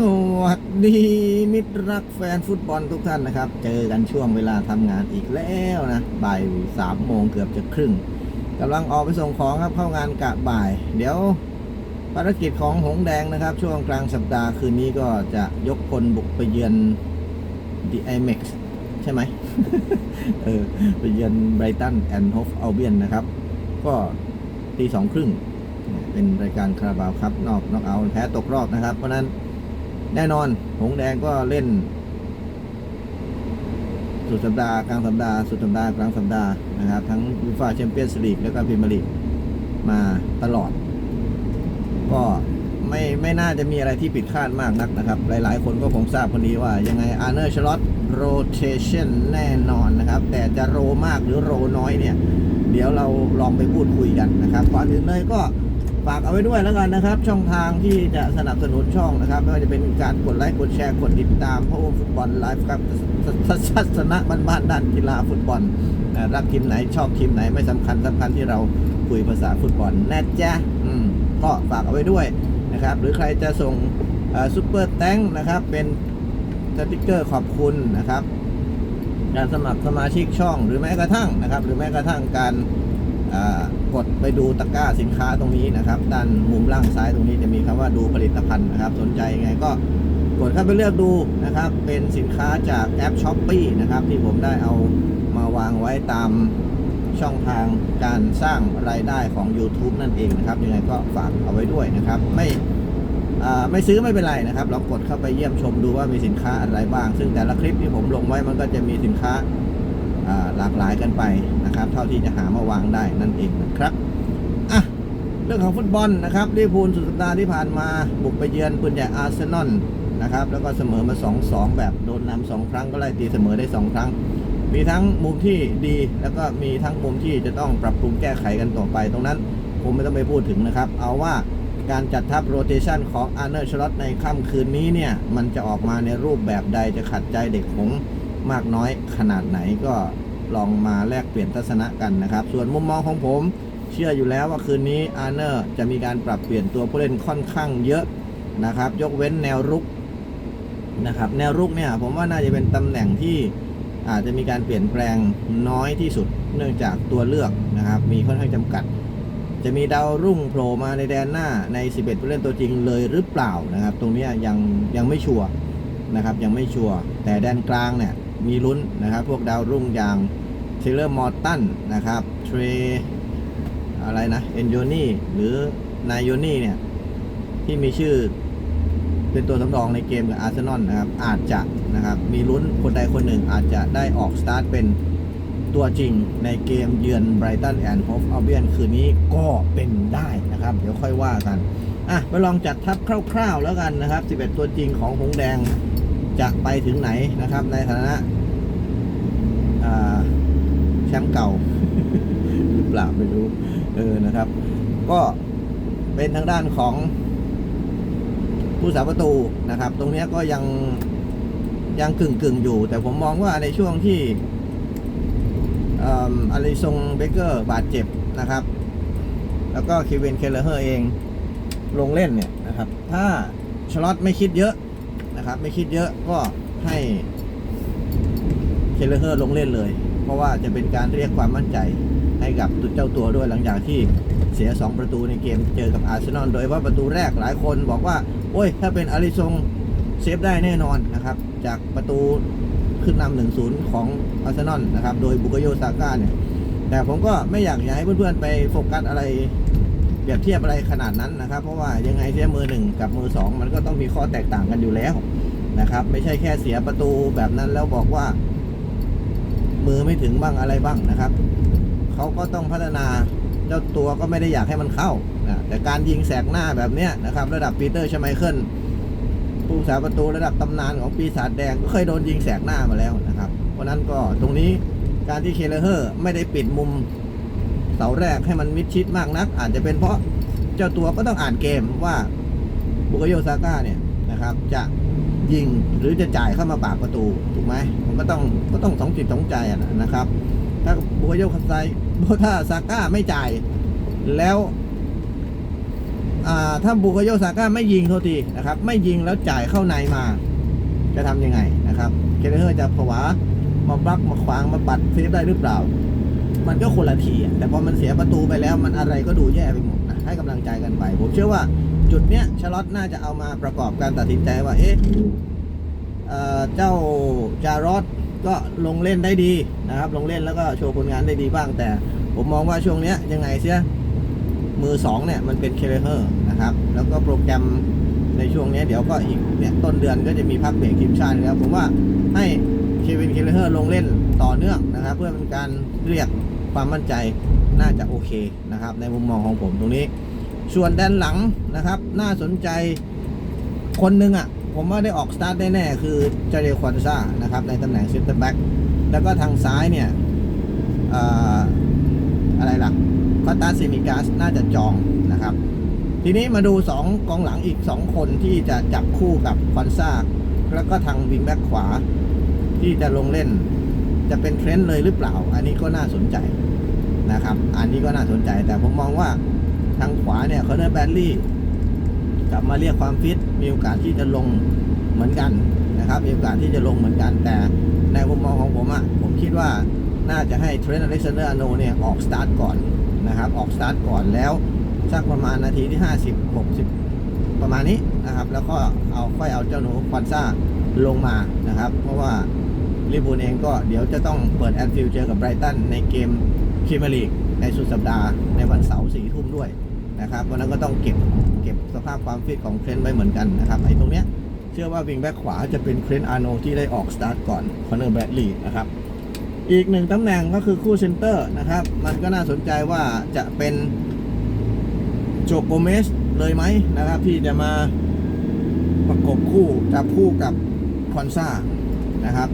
สวัสดีมิตรรักแฟนฟุตบอลทุกท่านนะครับ เจอกันช่วงเวลาทำงานอีกแล้วนะบ่ายสามโมงเกือบจะครึ่งกำลังออกไปส่งของครับเข้างานกะบ่าย เดี๋ยวภารกิจของหงแดงนะครับ ช่วงกลางสัปดาห์คืนนี้ก็จะยกพลบุกไปเยือนดีไอเม็กใช่ไหมเออไปเยือนไบรตันแอนด์ฮอฟอัลเบียนนะครับ ก็ตีสองครึ่งเป็นรายการคาราบาวครับ นอกนอกเอาแพ้ตกรอบนะครับ เพราะนั้น แน่นอน หงแดงก็เล่น สุดสัปดาห์กลางสัปดาห์สุดสัปดาห์กลางสัปดาห์นะครับ ทั้งยูฟ่าแชมเปี้ยนส์ลีกแล้วก็พรีเมียร์ลีกมาตลอด ก็ไม่ไม่น่าจะมีอะไรที่ผิดคาดมากนักนะครับ หลายๆ คนก็คงทราบคนนี้ว่า ยังไงอาร์เนอร์ชลอตโรเ t ชันแน่นอนนะครับ แต่จะโรมากหรือโรน้อยเนี่ย เดี๋ยวเราลองไปพูดคุยกันนะครับก่อนอื่นเลยก็ ฝากเอาไว้ด้วยแล้วกันนะครับ ช่องทางที่จะสนับสนุนช่องนะครับ ไม่ว่าจะเป็นการกดไลค์กดแชร์กดติดตามพระองฟุตบอลไลฟ์ครับทัศนะบ้านๆด้านกีฬาฟุตบอลรักทีมไหนชอบทีมไหนไม่สำคัญสำคัญที่เราคุยภาษาฟุตบอลนะจ๊ะก็ฝากเอาไว้ด้วยนะครับ หรือใครจะส่งซูเปอร์แตงนะครับ เป็นสติกเกอร์ขอบคุณนะครับ การสมัครสมาชิกช่องหรือแม้กระทั่งนะครับ หรือแม้กระทั่งการกดไปดูตะกร้าสินค้าตรงนี้นะครับ ด้านมุมล่างซ้ายตรงนี้จะมีคำว่าดูผลิตภัณฑ์นะครับ สนใจยังไงก็กดเข้าไปเลือกดูนะครับ เป็นสินค้าจากแอป s h อ p e e นะครับ ที่ผมได้เอามาวางไว้ตามช่องทางการสร้างรายได้ของ YouTube นั่นเองนะครับยังไงก็ฝากเอาไว้ด้วยนะครับ ไม่ไม่ซื้อไม่เป็นไรนะครับลองกดเข้าไปเยี่ยมชมดูว่ามีสินค้าอะไรบ้าง ซึ่งแต่ละคลิปที่ผมลงไว้มันก็จะมีสินค้า หลากหลายกันไปนะครับ เท่าที่จะหามาวางได้นั่นเองนะครับอะเรื่องของฟุตบอลนะครับลิเวอร์พูลสุดสัปดาห์ที่ผ่านมาบุกไปเยือนปืนใหญ่อาร์เซนอลนะครับแล้วก็เสมอมา 2-2 แบบโดนนำสองครั้งก็ไล่ตีเสมอได้ 2 ครั้ง มีทั้งมุมที่ดีแล้วก็มีทั้งมุมที่จะต้องปรับปรุงแก้ไขกันต่อไปตรงนั้นผมไม่ต้องไปพูดถึงนะครับ เอาว่าการจัดทัพโรเตชันของอาร์เนอร์ชลอตในค่ำคืนนี้เนี่ย มันจะออกมาในรูปแบบใดจะขัดใจเด็กหงส์ มากน้อยขนาดไหนก็ลองมาแลกเปลี่ยนทัศนะกันนะครับ ส่วนมุมมองของผม เชื่ออยู่แล้วว่าคืนนี้อาร์เนอร์จะมีการปรับเปลี่ยนตัวผู้เล่นค่อนข้างเยอะนะครับ ยกเว้นแนวรุกนะครับ แนวรุกเนี่ยผมว่าน่าจะเป็นตำแหน่งที่อาจจะมีการเปลี่ยนแปลงน้อยที่สุด เนื่องจากตัวเลือกนะครับ มีค่อนข้างจำกัด จะมีดาวรุ่งโผล่มาในแดนหน้าใน 11 ผู้เล่นตัวจริงเลยหรือเปล่านะครับ ตรงนี้ยยังยังไม่ชัวร์นะครับยังไม่ชัวร์แต่แดนกลางเนี่ย มีลุ้นนะครับ พวกดาวรุ่งอย่างเทเลอร์มอร์ตันนะครับเทรอะไรนะเอนโยนี่หรือนายโยนี่เนี่ย ที่มีชื่อเป็นตัวสำรองในเกมกับอาร์เซนอลนะครับ อาจจะนะครับ มีลุ้นคนใดคนหนึ่งอาจจะได้ออกสตาร์ทเป็นตัวจริงในเกมเยือนไบรตันแอนด์ฮอฟอัลเบียนคืนนี้ก็เป็นได้นะครับ เดี๋ยวค่อยว่ากันอะไปลองจัดทัพคร่าวๆแล้วกันนะครับ 11 ตัวจริงของหงแดงจะไปถึงไหนนะครับ ในฐานะ ชมป์เก่าหรือเปล่าไม่รู้เออนะครับ ก็เป็นทางด้านของผู้สาประตูนะครับ ตรงนี้ก็ยังยังกึ่งกึ่งอยู่ แต่ผมมองว่าในช่วงที่อาริซงเบเกอร์บาดเจ็บนะครับ แล้วก็คิวเวนเคลเลอร์เองลงเล่นเนี่ยนะครับ ถ้าชลอตไม่คิดเยอะนะครับ ไม่คิดเยอะก็ให้เคลเลอร์ลงเล่นเลย เพราะว่าจะเป็นการเรียกความมั่นใจให้กับตัวเจ้าตัวด้วยหลังจากที่เสีย 2 ประตูในเกมเจอกับอาร์เซนอลโดยว่าประตูแรกหลายคนบอกว่า โอ้ย ถ้าเป็นอาริซงเซฟได้แน่นอนนะครับ จากประตูขึ้นนำหนึ่งศูนย์ของอาร์เซนอลนะครับ โดยบุกโยซาก้าเนี่ย แต่ผมก็ไม่อยากจะให้เพื่อนๆไปโฟกัสอะไรเปรียบเทียบอะไรขนาดนั้นนะครับ เพราะว่ายังไงเสียมือหนึ่งกับมือสองมันก็ต้องมีข้อแตกต่างกันอยู่แล้วนะครับ ไม่ใช่แค่เสียประตูแบบนั้นแล้วบอกว่า มือไม่ถึงบ้างอะไรบ้างนะครับเขาก็ต้องพัฒนาเจ้าตัวก็ไม่ได้อยากให้มันเข้านะแต่การยิงแสกหน้าแบบเนี้ยนะครับ ระดับปีเตอร์ชไมเคิลผู้สาประตูระดับตำนานของปีศาจแดงก็เคยโดนยิงแสกหน้ามาแล้วนะครับ เพราะนั้นก็ตรงนี้การที่เคเลเฮอร์ไม่ได้ปิดมุมเสาแรกให้มันมิดชิดมากนัก อาจจะเป็นเพราะเจ้าตัวก็ต้องอ่านเกมว่าบุกโยซาก้าเนี่ยนะครับจะ ยิงหรือจะจ่ายเข้ามาปากประตูถูกไหมมันก็ต้องก็ต้องสองจิตสองใจอะนะครับ ถ้าบุกโยคาไซถ้าซาก้าไม่จ่ายแล้วถ้าบุคโยซาก้าไม่ยิงโทษทีนะครับ ไม่ยิงแล้วจ่ายเข้าในมา จะทำยังไงนะครับเคเลเฮอร์จะผวามาบลักมาขวางมาปัดเซฟได้หรือเปล่า มันก็คนละทีแต่พอมันเสียประตูไปแล้วมันอะไรก็ดูแย่ไปหมดนะให้กำลังใจกันไป ผมเชื่อว่า จุดเนี้ยชลอตน่าจะเอามาประกอบการตัดสินใจว่า เอ๊ะเจ้าจารอดก็ลงเล่นได้ดีนะครับ ลงเล่นแล้วก็โชว์ผลงานได้ดีบ้าง แต่ผมมองว่าช่วงเนี้ยยังไงเสียมือสองเนี่ยมันเป็นเคเลเฮอร์นะครับ แล้วก็โปรแกรมในช่วงนี้เดี๋ยวก็อีกเนี่ยต้นเดือนก็จะมีพักเบรกทีมชาตินะครับผมว่าให้เควินเคเลเฮอร์ลงเล่นต่อเนื่องนะครับ เพื่อเป็นการเรียกความมั่นใจน่าจะโอเคนะครับ ในมุมมองของผมตรงนี้ ส่วนแดนหลังนะครับ น่าสนใจคนหนึ่งอะ ผมว่าได้ออกสตาร์ทแน่ๆคือเจเรควอนซ่านะครับ ในตำแหน่งเซนเตอร์แบ็กแล้วก็ทางซ้ายเนี่ยเอ่อะไรล่ะคอตาซิมิกาสน่าจะจองนะครับ ทีนี้มาดู 2 กองหลังอีก 2 คนที่จะจับคู่กับควอนซ่าแล้วก็ทางวิงแบ็กขวา ที่จะลงเล่น จะเป็นเทรนด์เลยหรือเปล่า อันนี้ก็น่าสนใจนะครับ อันนี้ก็น่าสนใจแต่ผมมองว่า ทางขวาเนี่ยคอนเนอร์แบดลี่ กลับมาเรียกความฟิต มีโอกาสที่จะลงเหมือนกันนะครับ มีโอกาสที่จะลงเหมือนกัน แต่ในมุมมองของผมอะ่ะ ผมคิดว่าน่าจะให้เทรนด์อเล็กซานเดอร์อโนเนี่ยออกสตาร์ทก่อนนะครับ ออกสตาร์ทก่อนแล้วสักประมาณนาทีที่ 50 60 ประมาณนี้นะครับ แล้วก็เอาค่อยเอาเจ้าหนูควันซ่าลงมานะครับ เพราะว่าลิเวอร์พูลเองก็เดี๋ยวจะต้องเปิดแอนฟิลเจอกับไบรตันในเกมพรีเมียร์ลีกในสุดสัปดาห์ในวันเสาร์สี่ทุ่มด้วย นะครับวันนั้นก็ต้องเก็บเก็บสภาพความฟิตของเทรนต์ไว้เหมือนกันนะครับไอ้ตรงเนี้ยเชื่อว่าวิงแบ็กขวาจะเป็นเครนอาร์โนที่ได้ออกสตาร์ทก่อนคอนเนอร์แบดลีย์นะครับอีกหนึ่งตำแหน่งก็คือคู่เซนเตอร์นะครับ มันก็น่าสนใจว่าจะเป็นโจโกเมสเลยไหมนะครับ ที่จะมาประกบคู่จับคู่กับคอนซ่านะครับ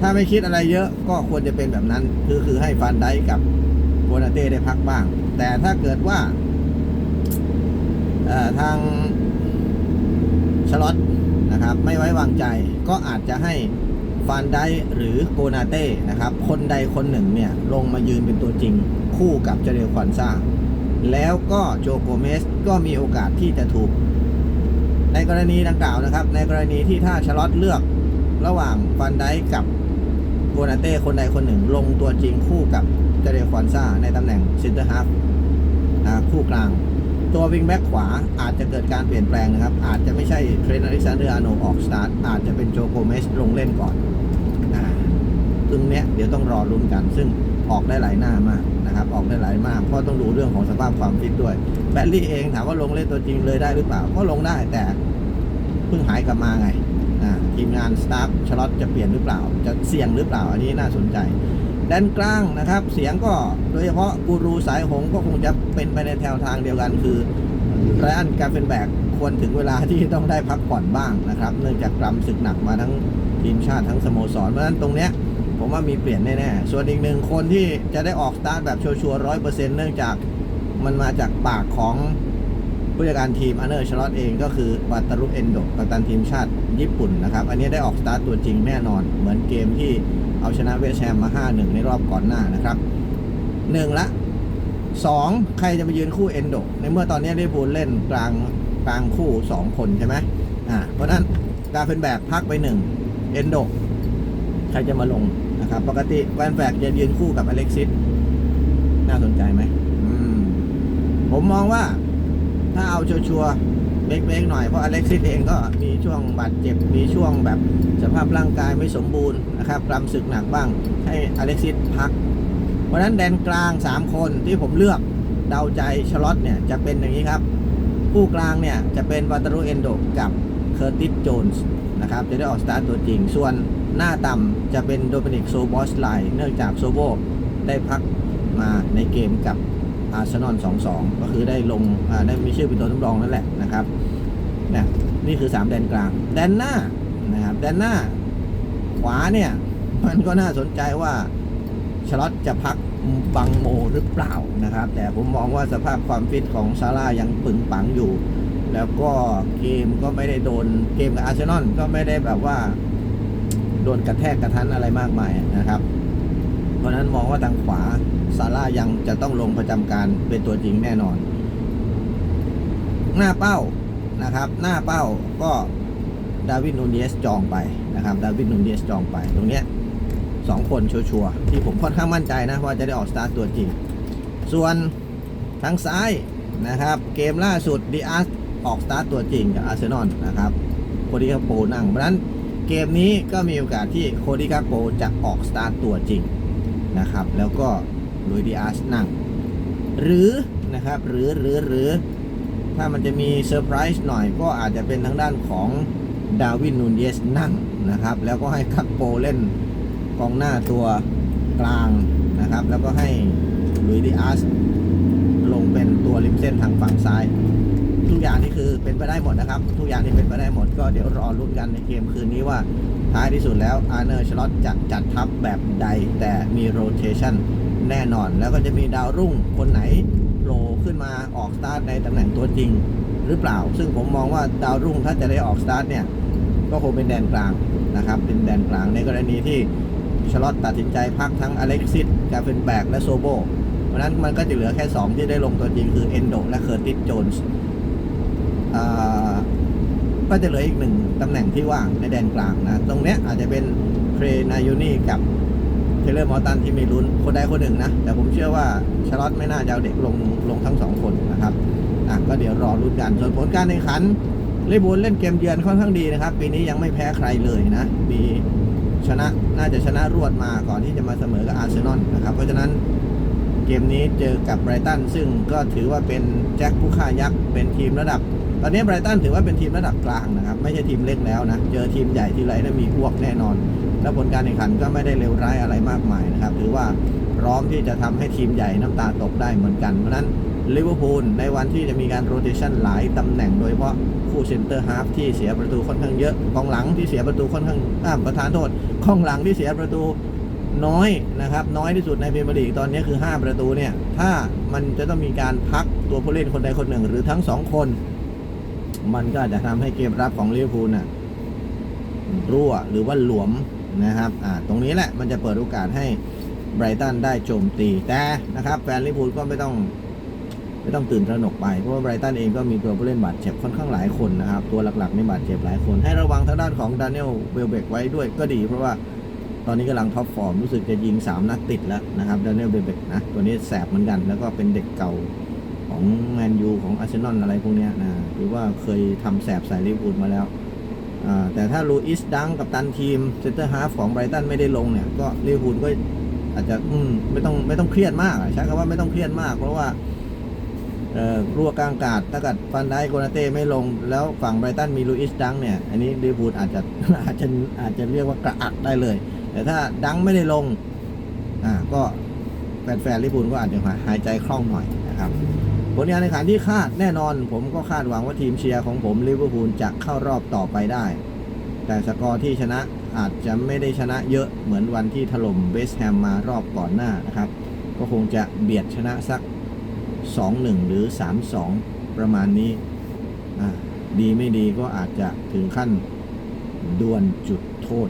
ถ้าไม่คิดอะไรเยอะก็ควรจะเป็นแบบนั้น คือคือให้ฟานไดกับโบนาเต้ได้พักบ้าง แต่ถ้าเกิดว่า ทางชลอตนะครับไม่ไว้วางใจก็อาจจะให้ฟานไดหรือโกนาเต้นะครับคนใดคนหนึ่งเนี่ยลงมายืนเป็นตัวจริง คู่กับเจเรลควอนซ่าแล้วก็โจโกเมสก็มีโอกาสที่จะถูก ในกรณีดังกล่าวนะครับ ในกรณีที่ถ้าชลอตเลือกระหว่างฟันไดกับโกนาเต้คนใดคนหนึ่ง ลงตัวจริงคู่กับเจเรควอนซ่าในตำแหน่งซินเตอร์ฮาฟคู่กลาง ตัววิงแบ็กขวาอาจจะเกิดการเปลี่ยนแปลงนะครับ อาจจะไม่ใช่เทรนต์อเล็กซานเดอร์อาโนออกสตาร์ทอาจจะเป็นโจโกเมสลงเล่นก่อนซึ่งเนี้ยเดี๋ยวต้องรอลุ้นกัน ซึ่งออกได้หลายหน้ามากนะครับ ออกได้หลายมาก เพราะต้องดูเรื่องของสภาพความฟิตด้วย แบตลี่เองถามว่าลงเล่นตัวจริงเลยได้หรือเปล่า ก็ลงได้แต่เพิ่งหายกลับมาไงทีมงานสตาฟชลอตจะเปลี่ยนหรือเปล่า จะเสี่ยงหรือเปล่า อันนี้น่าสนใจ ด้านกลางนะครับ เสียงก็โดยเฉพาะกูรูสายหงก็คงจะเป็นไปในแนวทางเดียวกัน คือไรอันการเป็นแบกควรถึงเวลาที่ต้องได้พักผ่อนบ้างนะครับ เนื่องจากกรำศึกหนักมาทั้งทีมชาติทั้งสโมสรเพราะฉะนั้นตรงเนี้ยผมว่ามีเปลี่ยนแน่ๆ ส่วนอีกหนึ่งคนที่จะได้ออกสตาร์ทแบบชัวร์ร้อยเปอร์เซ็นต์เนื่องจากมันมาจากปากของผู้จัดการทีมอันเนอร์ชลอตเองก็คือวัตารุเอนโดกัปตันทีมชาติญี่ปุ่นนะครับ อันนี้ได้ออกสตาร์ทตัวจริงแน่นอน เหมือนเกมที่ เอาชนะเวสต์แฮมมา 5-1 ในรอบก่อนหน้านะครับหนึ่งละสองใครจะมายืนคู่เอนโด ในเมื่อตอนนี้ลิเวอร์พูลเล่นกลางกลางคู่ 2 คนใช่ไหมอ่าเพราะฉะนั้นการเป็นแบกพักไปหนึ่งเอนโด ใครจะมาลงนะครับ ปกติแวนแฟกจะยืนคู่กับอเล็กซิสน่าสนใจไหมมผมมองว่าถ้าเอาชัวร์ เบรกๆหน่อยเพราะอเล็กซิสเองก็มีช่วงบาดเจ็บมีช่วงแบบสภาพร่างกายไม่สมบูรณ์นะครับกรำศึกหนักบ้างให้อเล็กซิสพัก เพราะฉะนั้นแดนกลาง 3 คนที่ผมเลือกเดาใจชลอตเนี่ยจะเป็นอย่างนี้ครับ ผู้กลางเนี่ยจะเป็นวัตารุเอนโดกับเคอร์ติสโจนส์นะครับจะได้ออกสตาร์ทตัวจริง ส่วนหน้าต่ำจะเป็นโดมินิกโซบอสไลเนื่องจากโซโบได้พักมาในเกมกับ อาร์เซนอล2-2 ก็คือได้ลงได้มีชื่อเป็นตัวสำรองนั่นแหละนะครับนะนี่คือ 3 แดนกลาง แดนหน้านะครับแดนหน้า ขวาเนี่ย มันก็น่าสนใจว่าชลอตจะพักบังโมหรือเปล่านะครับ แต่ผมมองว่าสภาพความฟิตของซาร่ายังปึงปังอยู่ แล้วก็เกมก็ไม่ได้โดนเกมกับอาร์เซนอลก็ไม่ได้แบบว่า โดนกระแทกกระทันอะไรมากมายนะครับ ราะนั้นมองว่าทางขวาซาร่ายังจะต้องลงประจำการเป็นตัวจริงแน่นอน หน้าเป้านะครับ หน้าเป้าก็ดาวิดนูเนสจองไปนะครับดาวิดนูเนสจองไป ตรงเนี้ยสองคนชัวร์ที่ผมค่อนข้างมั่นใจนะว่าจะได้ออกสตาร์ทตัวจริง ส่วนทางซ้ายนะครับ เกมล่าสุดดีอาร์ออกสตาร์ทตัวจริงกับอาร์เซนอลนะครับโคดิกาโปนั่งเพราะนั้นเกมนี้ก็มีโอกาสที่โคดิกาโปจะออกสตาร์ทตัวจริง นะครับ แล้วก็ลุยดีอาร์นั่ง หรือนะครับ หรือหรือหรือถ้ามันจะมีเซอร์ไพรส์หน่อยก็อาจจะเป็นทางด้านของดาวินนูนเยสนั่งนะครับ แล้วก็ให้คักโปเล่นกองหน้าตัวกลางนะครับ แล้วก็ให้ลุยดิอาสลงเป็นตัวริมเส้นทางฝั่งซ้าย ทุกอย่างนี่คือเป็นไปได้หมดนะครับ ทุกอย่างนี่เป็นไปได้หมด ก็เดี๋ยวรอลุ้นกันในเกมคืนนี้ว่าท้ายที่สุดแล้วอาร์เนอร์ชลอตจะจัดทัพแบบใดแต่มีโรเ t ชันแน่นอน แล้วก็จะมีดาวรุ่งคนไหนโผล่ขึ้นมาออกสตาร์ทในตำแหน่งตัวจริงหรือเปล่า ซึ่งผมมองว่าดาวรุ่งถ้าจะได้ออกสตาร์ทเนี่ยก็คงเป็นแดนกลางนะครับ เป็นแดนกลางในกรณีที่ชลอตตัดสินใจพักทั้งอเล็กซิสกาเฟนแบกและโซโบเพราะนั้นมันก็จะเหลือแค่ 2 ที่ได้ลงตัวจริงคือเอนโดและเคอร์ติสโจนส์ ก็จะเหลืออีกหนึ่งตำแหน่งที่ว่างในแดนกลางนะ ตรงเนี้ยอาจจะเป็นเครนายูนี่กับเทเลอร์มอร์ตันที่มีลุ้นคนใดคนหนึ่งนะ แต่ผมเชื่อว่าชลอตไม่น่าจะเอาเด็กลงลงทั้งสองคนนะครับอะก็เดี๋ยวรอลุ้นกัน ส่วนผลการแข่งขันลิบูลเล่นเกมเยือนค่อนข้างดีนะครับ ปีนี้ยังไม่แพ้ใครเลยนะมีชนะน่าจะชนะรวดมาก่อนที่จะมาเสมอกับอาร์เซนอลนะครับ เพราะฉะนั้นเกมนี้เจอกับไบรตันซึ่งก็ถือว่าเป็นแจ็คผู้ฆ่ายักษ์เป็นทีมระดับ ตอนนี้ไบรตันถือว่าเป็นทีมระดับกลางนะครับ ไม่ใช่ทีมเล็กแล้วนะ เจอทีมใหญ่ทีไรนะมีอ้วกแน่นอน แล้วผลการแข่งขันก็ไม่ได้เลวร้ายอะไรมากมายนะครับ ถือว่าพร้อมที่จะทำให้ทีมใหญ่น้ำตาตกได้เหมือนกัน เพราะฉะนั้นลิเวอร์พูลในวันที่จะมีการโรเ t ชันหลายตำแหน่งโดยเฉพาะคู่เซนเตอร์ฮาฟที่เสียประตูค่อนข้างเยอะกองหลังที่เสียประตูค่อนข้างอ่าประธานโทษกองหลังที่เสียประตูน้อยนะครับ น้อยที่สุดในพรีเมียร์ลีกตอนนี้คือ 5 ประตูเนี่ย ถ้ามันจะต้องมีการพักตัวผู้เล่นคนใดคนหนึ่ง หรือทั้งสองคน มันก็อาจจะทำให้เกมรับของลิเวอร์พูลน่ะรั่วหรือว่าหลวมนะครับอ่าตรงนี้แหละมันจะเปิดโอกาสให้ไบรตันได้โจมตีแต่นะครับแฟนลิเวอร์พูลก็ไม่ต้องไม่ต้องตื่นตระหนกไป เพราะว่าไบรตันเองก็มีตัวผู้เล่นบาดเจ็บค่อนข้างหลายคนนะครับ ตัวหลักๆในบาดเจ็บหลายคน ให้ระวังทางด้านของดานิเอลเวลเบกไว้ด้วยก็ดี เพราะว่าตอนนี้กำลังท็อปฟอร์มรู้สึกจะยิง 3 นัดติดแล้วนะครับดานิเอลเวลเบกนะตัวนี้แสบเหมือนกัน แล้วก็เป็นเด็กเก่า ของแมนยูของอาร์เซนอลอะไรพวกนี้นะหรือว่าเคยทำแสบใส่ลิเวอร์พูลมาแล้ว แต่ถ้าลูอิสดังกับตันทีมเซนเตอร์ฮาฟของไบรตันไม่ได้ลงเนี่ย ก็ลิเวอร์พูลก็อาจจะมไม่ต้องไม่ต้องเครียดมากใช้คำว่าไม่ต้องเครียดมาก เพราะว่ารั่วกลางอากาศถ้ากิดฟันได้โกนาเต้ไม่ลง แล้วฝั่งไบรตันมีลูอิสดังเนี่ย อันนี้ลิเวอร์พูลอาจจะอาจจะอาจจะเรียกว่ากระอักได้เลย แต่ถ้าดังไม่ได้ลงอ่าก็แฟนๆลิเวอร์พูลก็อาจจะหายใจคล่องหน่อยนะครับ ผลงานในขันที่คาดแน่นอน ผมก็คาดหวังว่าทีมเชียร์ของผมลิเวอร์พูลจะเข้ารอบต่อไปได้ แต่สกอร์ที่ชนะอาจจะไม่ได้ชนะเยอะเหมือนวันที่ถล่มเวสต์แฮมมารอบก่อนหน้านะครับ ก็คงจะเบียดชนะสัก 2-1 หรือ 3-2 ประมาณนี้ ดีไม่ดีก็อาจจะถึงขั้นดวลจุดโทษ